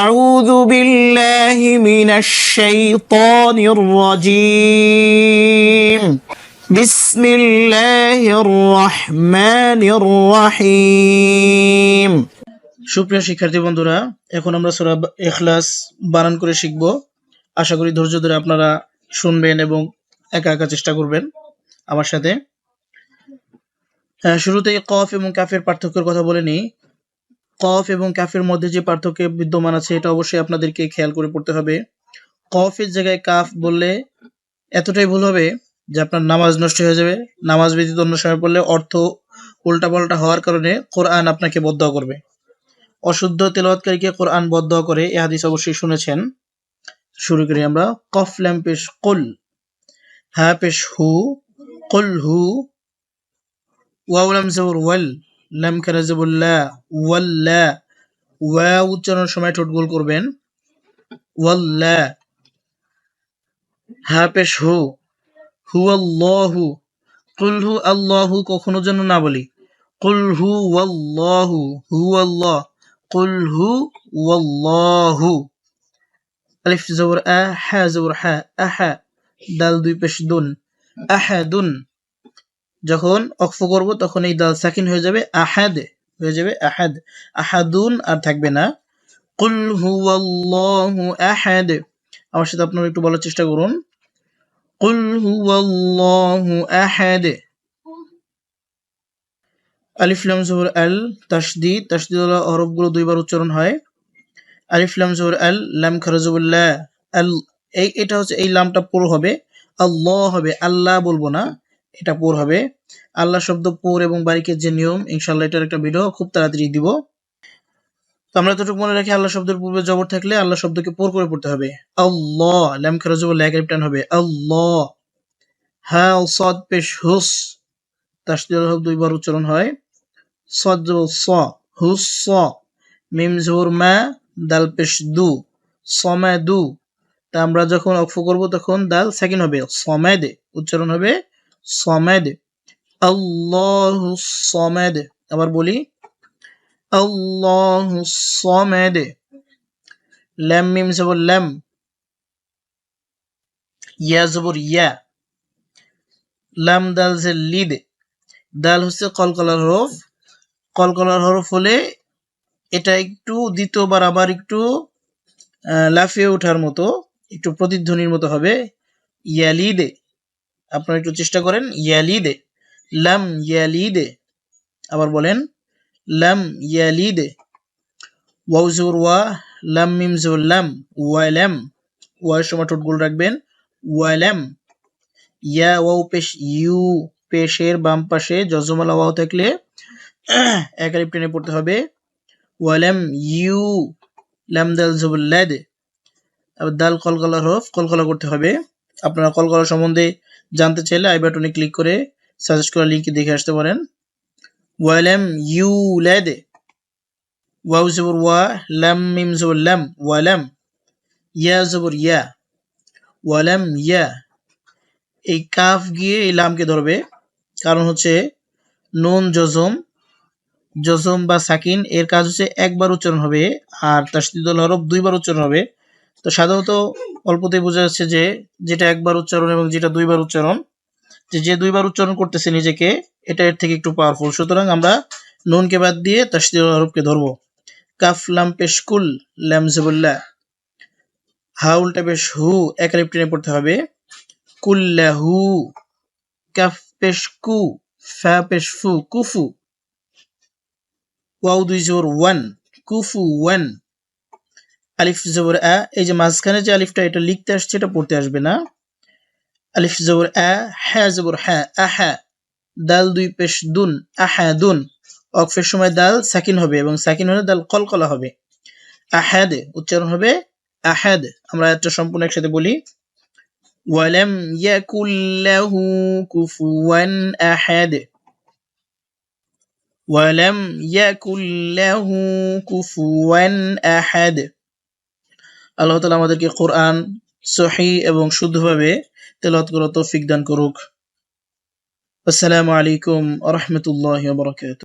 أعوذ بالله من الشيطان الرجيم بسم الله الرحمن الرحيم সুপ্রিয় শিক্ষার্থী বন্ধুরা এখন আমরা সূরা ইখলাস বানান করে শিখব আশা করি ধৈর্য ধরে আপনারা শুনবেন এবং একা একা চেষ্টা করবেন আমার সাথে হ্যাঁ, শুরুতেই কফ এবং কাফের পার্থক্যের কথা বলে নিই কফ এবং কাফের মধ্যে যে পার্থক্য বিদ্যমান আছে, এটা অবশ্যই আপনাদেরকে খেয়াল করে পড়তে হবে। কফের জায়গায় কাফ বললে এতটাই ভুল হবে যে আপনার নামাজ নষ্ট হয়ে যাবে। নামাজ ব্যতীত অন্য সময় পড়লে অর্থ উল্টা পাল্টা হওয়ার কারণে কোরআন আপনাকে বদ্ধ করবে। অশুদ্ধ তেলাওয়াতকারীকে কোরআন বদ্ধ করে এ হাদিস অবশ্যই শুনেছেন। শুরু করি আমরা। কফ ল্যাম পেশ কুল হ্যাঁ পেশ হু, কুল হু ওয়াউ লাম জবর ওয়াল। লাম খারা জবর লা ওয়াল্লা ওয়া উচ্চারণের সময় ঠোঁট গোল করবেন। ওয়াল্লা হ্যাঁ পেশ হু হু আল্লাহু কুল হু আল্লাহু কখনো যেন না বলি। কুল হু ওয়াল্লাহু হু আল্লাহ কুল হু ওয়াল্লাহু। আলিফ জবর আ, হা জবর হা, আহা, দাল দুই পেশ দুন আহাদুন যখন অক্ফ করব, তখন এই দাল সাকিন হয়ে যাবে আহাদ, হয়ে যাবে আহাদ। আহাদুন আর থাকবে না। কুল হুয়াল্লাহু আহাদ। আমার সাথে আপনারা একটু বলার চেষ্টা করুন। কুল হুয়াল্লাহু আহাদ। আলিফ লাম জবর আল তাসদিদ তাসদিদ ওয়ালা হরফগুলো দুইবার উচ্চারণ হয়। আলিফ লাম জবর আল লাম খারাজুবুল্লাহ। আল এই এটা হচ্ছে এই লামটা পুরো হবে। আল্লাহ হবে। আল্লাহ বলব না। এটা পুর হবে। আল্লাহ শব্দ পুর এবং বারিকের যে নিয়ম ইনশাল্লাহ এটার একটা ভিডিও খুব তাড়াতাড়ি দিব। তো আমরা এতটুকু মনে রাখি আল্লাহ শব্দের পূর্বে জবর থাকলে আল্লাহ শব্দকে পুর করে পড়তে হবে। আল্লাহ লাম খারাজুবুল্লাহ এক টান হবে। আল্লাহ হ্যাঁ সদ পেশ হুস। তাসদিদ হরফ দুইবার উচ্চারণ হয়। সদ স, হুস স। মিম জবর মা, দাল পেশ দু। সমা দু। তা আমরা যখন অক্ষ করব তখন দাল সেকেন্ড হবে। সমেদ উচ্চারণ হবে সমেদ। আল্লাহ সমেদ। আবার বলি, আল্লাহ সমেদ। ল্যাম মিম জবর ল্যাম। ইয়া জবর ইয়া। লাম দাল যে লিদ, দাল হচ্ছে কলকলার হরফ। কলকলার হরফ হলে এটা একটু দ্বিতীয়বার আবার একটু লাফিয়ে ওঠার মতো, একটু প্রতিধ্বনির মতো হবে। ইয়ালিদে আপনারা একটু চেষ্টা করেন, ইয়ালিদে, লাম ইয়ালিদে, আবার বলেন, লাম ইয়ালিদে, ওয়াউ জবর ওয়া, লাম মিম জবর লাম ওয়ালাম ওয়ার সময় ঠোঁট গোল রাখবেন ওয়ালাম ইয়া ওয়াও পেশ, ইউ পেশের বাম পাশে জজমালা ওয়াও থাকলে, এক আলিফ টেনে পড়তে হবে ওয়ালাম ইউ, লাম দাল জবর লাদ, আবার দাল কলকলা হরফ, কলকলা করতে হবে, আপনারা কলকলা সম্বন্ধে জানতে চাইলে আই বাটনে ক্লিক করে সাজেস্ট করা লিঙ্কে দেখে আসতে পারেন। ওয়ালাম ইউ লাদ। ওয়াউ জবর ওয়া, লাম মিম জবর লাম। ওয়ালাম ইয়া জবর ইয়া। ওয়ালাম ইয়া। এই কাফ গিয়ে এই লামকে ধরবে। কারণ হচ্ছে নুন, জজম জজম বা সাকিন, এর কাজ হচ্ছে একবার উচ্চারণ হবে আর তার তাসদিদুল হরফ দুইবার উচ্চারণ হবে। তো সাধারণত অল্পতেই বোঝা যাচ্ছে যে যেটা একবার উচ্চারণ এবং যেটা দুইবার উচ্চারণ, যে যে দুইবার উচ্চারণ করতেছে নিজেকে, এটা এর থেকে একটু পাওয়ারফুল সুতরাং আমরা নুনকে বাদ দিয়ে তাসদিদুল হরফকে ধরবো। কাফ, লাম, পেশ, কুল, লাম, জবুল্লাহ। হা, উল্টা, পেশ, হু, এক আলিফ টেনে পড়তে হবে। কুল্লাহু কাফ, পেশ, কু, ফা, পেশ, ফু, কুফু। ওয়াও, দুই জবর ওয়ান, কুফু, ওয়ান। আলিফ জবর আ এই যে মাঝখানে যে আলিফটা, এটা লিখতে আসছে, এটা পড়তে আসবে না। আলিফ জবর আ হ্যাঁ জবর হ্যাঁ আহা দাল দুই পেশ দুন আহা দুন। অকফের সময় দাল সাকিন হবে এবং সাকিন হলে দাল কলকলা হবে। আহাদ উচ্চারণ হবে আহাদ আমরা একটা সম্পূর্ণ একসাথে বলি। ওয়ালাম ইয়াকুল্লাহু কুফুয়ান আহাদ ওয়ালাম ইয়াকুল্লাহু কুফুয়ান আহাদ আল্লাহ তাআলা আমাদেরকে কোরআন সহি এবং শুদ্ধভাবে তেলাওয়াত করার তৌফিক দান করুক আসসালামু আলাইকুম ওয়া রাহমাতুল্লাহি ওয়া বারাকাতুহু